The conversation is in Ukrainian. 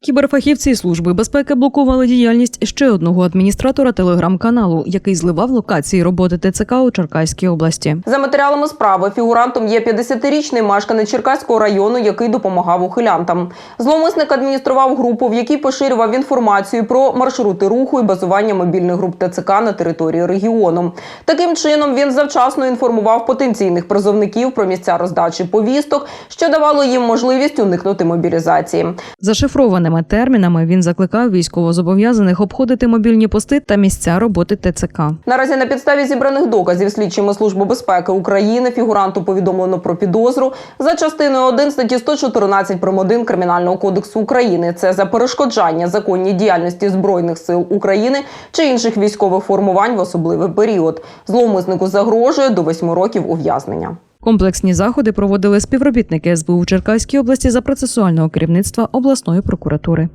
Кіберфахівці служби безпеки блокували діяльність ще одного адміністратора телеграм-каналу, який зливав локації роботи ТЦК у Черкаській області. За матеріалами справи фігурантом є 50-річний мешканець Черкаського району, який допомагав ухилянтам. Зловмисник адміністрував групу, в якій поширював інформацію про маршрути руху і базування мобільних груп ТЦК на території регіону. Таким чином він завчасно інформував потенційних призовників про місця роздачі повісток, що давало їм можливість уникнути мобілізації. Зашифрованими термінами він закликав військовозобов'язаних обходити мобільні пости та місця роботи ТЦК. Наразі на підставі зібраних доказів слідчими Служби безпеки України фігуранту повідомлено про підозру за частиною 1 статті 114 прим. 1 Кримінального кодексу України. Це за перешкоджання законній діяльності збройних сил України чи інших військових формувань в особливий період. Зловмиснику загрожує до 8 років ув'язнення. Комплексні заходи проводили співробітники СБУ в Черкаській області за процесуального керівництва обласної прокуратури.